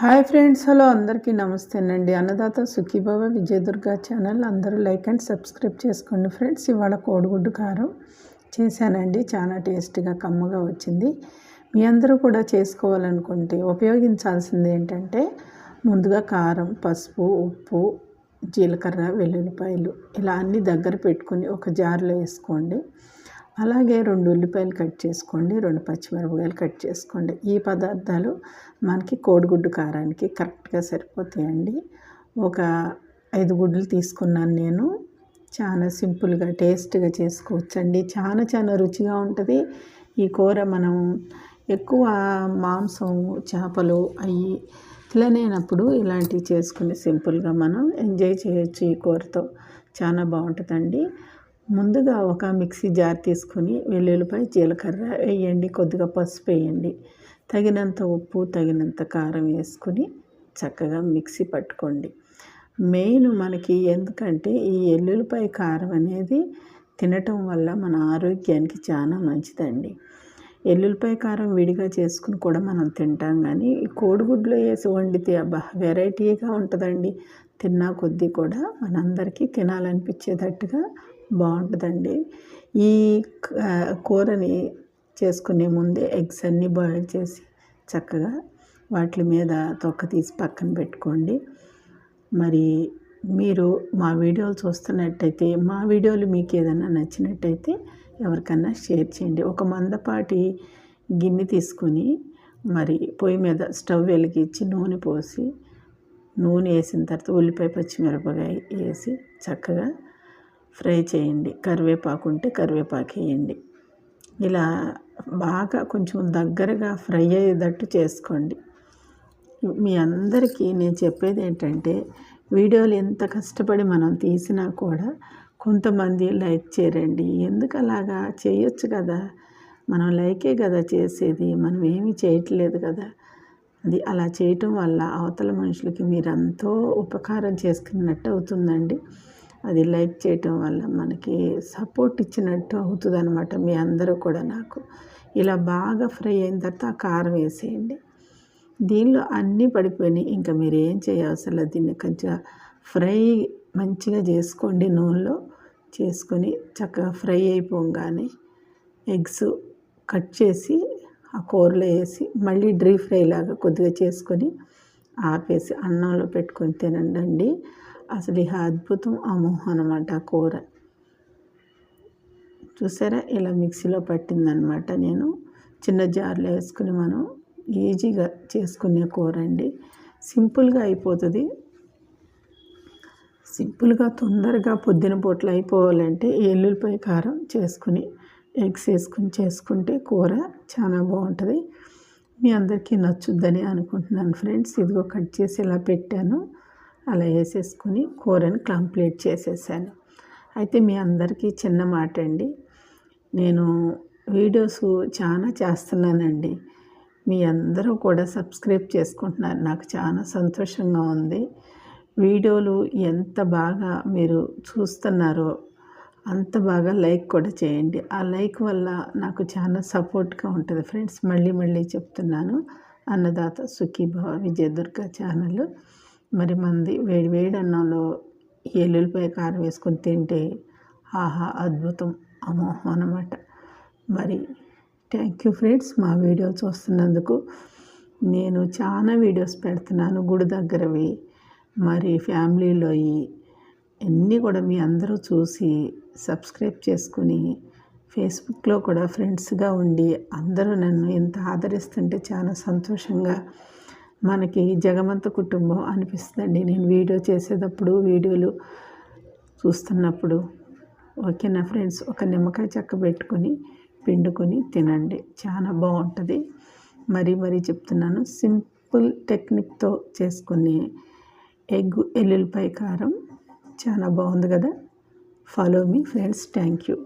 Hi friends hello అందరికీ నమస్తేనండి. Annadata Sukhibhava Vijayadurga channel. అందరూ లైక్ అండ్ సబ్స్క్రైబ్ చేసుకోండి ఫ్రెండ్స్. ఇవాళ కోడిగుడ్డు కారం చేశానండి. చాలా టేస్టీగా కమ్మగా వచ్చింది. మీ అందరూ కూడా చేసుకోవాలనుకుంటే ఉపయోగించాల్సింది ఏంటంటే ముందుగా కారం పసుపు ఉప్పు జీలకర్ర వెల్లుల్లిపాయలు ఇలా అన్నీ దగ్గర పెట్టుకుని ఒక జార్లో వేసుకోండి. అలాగే రెండు ఉల్లిపాయలు కట్ చేసుకోండి రెండు పచ్చిమిరపకాయలు కట్ చేసుకోండి. ఈ పదార్థాలు మనకి కోడిగుడ్డు కారానికి కరెక్ట్గా సరిపోతాయండి. ఒక ఐదు గుడ్లు తీసుకున్నాను నేను. చాలా సింపుల్గా టేస్ట్గా చేసుకోవచ్చండి. చాలా చాలా రుచిగా ఉంటుంది. ఈ కూర మనం ఎక్కువ మాంసం చేపలు అవి తినలేనప్పుడు ఇలాంటివి చేసుకుని సింపుల్గా మనం ఎంజాయ్ చేయొచ్చు ఈ కూరతో. చాలా బాగుంటుందండి. ముందుగా ఒక మిక్సీ జార్ తీసుకొని వెల్లుల్లిపాయ జీలకర్ర వేయండి కొద్దిగా పసుపు వేయండి. తగినంత ఉప్పు తగినంత కారం వేసుకుని చక్కగా మిక్సీ పట్టుకోండి. మెయిన్ మనకి ఎందుకంటే ఈ ఎల్లుల్లిపాయ కారం అనేది తినటం వల్ల మన ఆరోగ్యానికి చాలా మంచిదండి. ఎల్లుల్లిపాయ కారం విడిగా చేసుకుని కూడా మనం తింటాం కానీ ఈ కోడిగుడ్లో వేసి వండితే అబ్బా వెరైటీగా ఉంటుందండి. తిన్నా కొద్దీ కూడా మనందరికీ తినాలనిపించేటట్టుగా బాగుంటుందండి. ఈ కూరని చేసుకునే ముందే ఎగ్స్ అన్నీ బాయిల్ చేసి చక్కగా వాటి మీద తొక్క తీసి పక్కన పెట్టుకోండి. మరి మీరు మా వీడియోలు చూస్తున్నట్టయితే మా వీడియోలు మీకు ఏదైనా నచ్చినట్టయితే ఎవరికన్నా షేర్ చేయండి. ఒక మందపాటి గిన్నె తీసుకొని మరి పొయ్యి మీద స్టవ్ వెలిగించి నూనె పోసి నూనె వేసిన తర్వాత ఉల్లిపాయ పచ్చిమిరపకాయ వేసి చక్కగా ఫ్రై చేయండి. కరివేపాకు ఉంటే కరివేపాకు వేయండి. ఇలా బాగా కొంచెం దగ్గరగా ఫ్రై అయ్యేటట్టు చేసుకోండి. మీ అందరికీ నేను చెప్పేది ఏంటంటే వీడియోలు ఎంత కష్టపడి మనం తీసినా కూడా కొంతమంది లైక్ చేయరండి. ఎందుకు అలాగా చేయొచ్చు కదా. మనం లైకే కదా చేసేది. మనం ఏమీ చేయట్లేదు కదా. అది అలా చేయటం వల్ల అవతల మనుషులకి మీరు ఎంతో ఉపకారం చేసుకున్నట్టు అవుతుందండి. అది లైక్ చేయటం వల్ల మనకి సపోర్ట్ ఇచ్చినట్టు అవుతుంది అనమాట మీ అందరూ కూడా నాకు. ఇలా బాగా ఫ్రై అయిన తర్వాత ఆ కారం వేసేయండి. దీనిలో అన్నీ పడిపోయినాయి. ఇంకా మీరు ఏం చేయవసరం దీన్ని కొంచెం ఫ్రై మంచిగా చేసుకోండి నూనెలో. చేసుకొని చక్కగా ఫ్రై అయిపోగానే ఎగ్స్ కట్ చేసి ఆ కూరలో వేసి మళ్ళీ డ్రీ ఫ్రై లాగా కొద్దిగా చేసుకొని ఆపేసి అన్నంలో పెట్టుకొని తినండి అసలు ఇక అద్భుతం అమోహం అనమాట కూర. చూసారా? ఇలా మిక్సీలో పట్టిందనమాట నేను. చిన్న జార్లో వేసుకుని మనం ఈజీగా చేసుకునే కూర అండి. సింపుల్గా అయిపోతుంది. సింపుల్గా తొందరగా పొద్దున పూటలు అయిపోవాలంటే ఎల్లుల్లిపాయ కారం చేసుకుని ఎగ్స్ వేసుకుని చేసుకుంటే కూర చాలా బాగుంటుంది. మీ అందరికీ నచ్చుద్దని అనుకుంటున్నాను ఫ్రెండ్స్. ఇదిగో కట్ చేసి ఇలా పెట్టాను. అలా వేసేసుకుని కూరని కంప్లీట్ చేసేసాను. అయితే మీ అందరికీ చిన్న మాట అండి నేను వీడియోస్ చాలా చేస్తున్నానండి. మీ అందరూ కూడా సబ్స్క్రైబ్ చేసుకుంటున్నారు. నాకు చాలా సంతోషంగా ఉంది. వీడియోలు ఎంత బాగా మీరు చూస్తున్నారో అంత బాగా లైక్ కూడా చేయండి. ఆ లైక్ వల్ల నాకు చాలా సపోర్ట్గా ఉంటుంది ఫ్రెండ్స్. మళ్ళీ మళ్ళీ చెప్తున్నాను. అన్నదాత సుఖీభావ విజయదుర్గ ఛానల్. మరి మంది వేడి వేడి అన్నంలో ఎల్లుల్లిపాయ కారం వేసుకొని తింటే ఆహా అద్భుతం అమోహం అనమాట మరి థ్యాంక్ యూ ఫ్రెండ్స్ మా వీడియో చూస్తున్నందుకు నేను చాలా వీడియోస్ పెడుతున్నాను గుడి దగ్గరవి. మరి ఫ్యామిలీలో అన్నీ కూడా మీ అందరూ చూసి సబ్స్క్రైబ్ చేసుకుని ఫేస్బుక్లో కూడా ఫ్రెండ్స్గా ఉండి అందరూ నన్ను ఎంత ఆదరిస్తుంటే చాలా సంతోషంగా మనకి జగమంత కుటుంబం అనిపిస్తుందండి. నేను వీడియో చేసేటప్పుడు వీడియోలు చూస్తున్నప్పుడు ఓకేనా ఫ్రెండ్స్? ఒక నిమ్మకాయ చెక్క పెట్టుకొని పిండుకొని తినండి. చాలా బాగుంటుంది. మరీ మరీ చెప్తున్నాను. సింపుల్ టెక్నిక్తో చేసుకునే ఎగ్ ఎల్లుల్లిపాయ కారం చాలా బాగుంది కదా. Follow me friends. Thank you.